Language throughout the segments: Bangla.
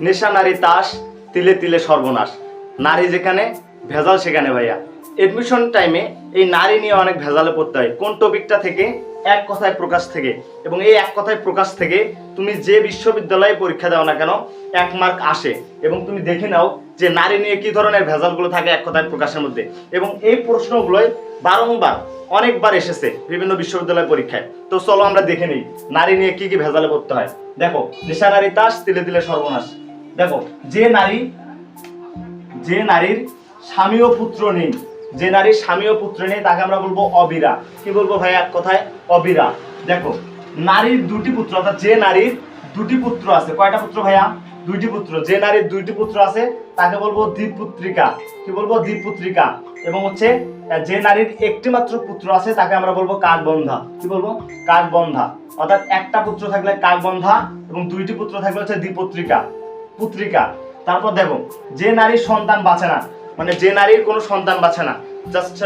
নেশা, নারী, তাস, তিলে তিলে সর্বনাশ। নারী যেখানে, ভেজাল সেখানে ভাইয়া। এডমিশন টাইমে এই নারী নিয়ে অনেক ভেজালে পড়তে হয়। কোন টপিকটা থেকে? এক কথায় প্রকাশ থেকে। এবং এই এক কথায় প্রকাশ থেকে তুমি যে বিশ্ববিদ্যালয়ে পরীক্ষা দাও না কেন, এক মার্ক আসে। এবং তুমি দেখে নাও যে নারী নিয়ে কি ধরনের ভেজালগুলো থাকে এক কথায় প্রকাশের মধ্যে। এবং এই প্রশ্নগুলোই বারংবার, অনেকবার এসেছে বিভিন্ন বিশ্ববিদ্যালয় পরীক্ষায়। তো চলো আমরা দেখে নিই, নারী নিয়ে কি কি ভেজালে পড়তে হয়। দেখো, নেশা, নারী, তাস, তিলে তিলে সর্বনাশ। দেখো, যে নারী, যে নারীর স্বামী ও পুত্র নেই, যে নারীর স্বামী ও পুত্র নেই, তাকে আমরা বলব অবিরা। কি বলব ভাই এক কথায়? অবিরা। দেখো, নারীর দুটি পুত্র, অর্থাৎ যে নারীর দুটি পুত্র আছে, কয়টা পুত্র ভাইয়া? দুইটি পুত্র। যে নারীর দুইটি পুত্র আছে, তাকে বলব দ্বীপুত্রিকা। কি বলব? দ্বীপুত্রিকা। এবং হচ্ছে যে নারীর একটি মাত্র পুত্র আছে, তাকে আমরা বলব কাকবন্ধা। কি বলব? কাকবন্ধা। অর্থাৎ একটা পুত্র থাকলে কাকবন্ধা, এবং দুইটি পুত্র থাকলে হচ্ছে দ্বিপুত্রিকা। পুত্রিকা। তারপর দেখো, যে নারীর সন্তান বাঁচে না মানে যে নারীর কোনো সন্তান বাঁচে না জাস্ট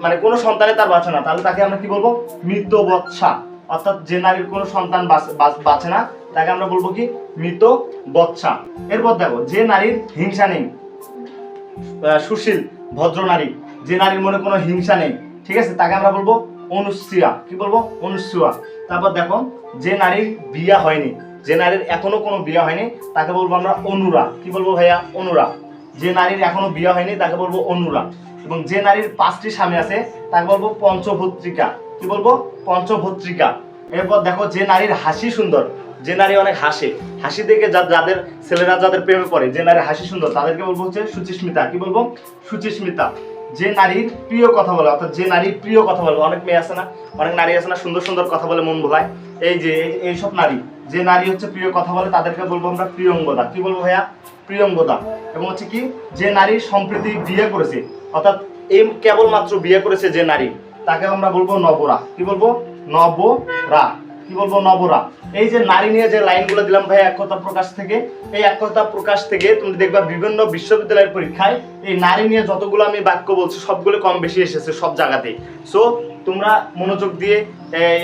মানে কোনো সন্তানে তার বাঁচে না, তাহলে তাকে আমরা কি বলব? মৃত বৎসা অর্থাৎ যে নারীর কোনো সন্তান বাঁচ- না, তাকে আমরা বলব কি? মৃত বৎসা এরপর দেখো, যে নারীর হিংসা নেই সুশীল, ভদ্র নারী, যে নারীর মনে কোনো হিংসা নেই, ঠিক আছে? তাকে আমরা বলব অনুশ্রিয়া কি বলব? অনুসুয়া। তারপর দেখো, যে নারীর বিয়া হয়নি যে নারীর এখনও কোনো বিয়ে হয়নি, তাকে বলব আমরা অনুরা। কি বলব ভাইয়া? অনুরা। যে নারীর এখনও বিয়ে হয়নি, তাকে বলব অনুরা। এবং যে নারীর পাঁচটি স্বামী আছে, তাকে বলব পঞ্চভত্রিকা কি বলব? পঞ্চভত্রিকা এরপর দেখো যে নারীর হাসি সুন্দর। যে নারী অনেক হাসে। হাসি দেখে যাদের ছেলেরা যাদের প্রেমে পড়ে, যে নারী হাসি সুন্দর, তাদেরকে বলব হচ্ছে সুচিস্মিতা। কি বলব? সুচিস্মিতা। যে নারীর প্রিয় কথা বলে, অর্থাৎ যে নারীর প্রিয় কথা বলে, অনেক মেয়ে আছে না, অনেক নারী আছে না, সুন্দর সুন্দর কথা বলে মন ভোলায়। এই যে, এই- এইসব নারী, যে নারী হচ্ছে প্রিয় কথা বলে, তাদেরকে বলব আমরা প্রিয়ঙ্গদা। কি বলব ভাইয়া? প্রিয়ঙ্গদা। এবং হচ্ছে কি, যে নারী সম্প্রতি বিয়ে করেছে, অর্থাৎ এই কেবলমাত্র বিয়ে করেছে যে নারী, তাকে আমরা বলব নবরা। কি বলব? নবরা। কি বলব, নবরা। এই যে নারী নিয়ে যে লাইনগুলো দিলাম ভাই একতা প্রকাশ থেকে, এই একতা প্রকাশ থেকে তুমি দেখবা বিভিন্ন বিশ্ববিদ্যালয়ের পরীক্ষায় এই নারী নিয়ে যতগুলো আমি বাক্য বলছি, সবগুলো কম বেশি এসেছে সব জায়গাতেই। সো তোমরা মনোযোগ দিয়ে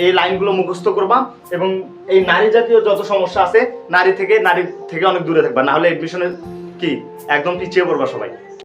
এই লাইনগুলো মুখস্থ করবা এবং এই নারী জাতীয় যত সমস্যা আছে, নারী থেকে নারী থেকে অনেক দূরে থাকবা। নাহলে এডমিশনের কি, একদম পিছিয়ে পড়বা সবাই।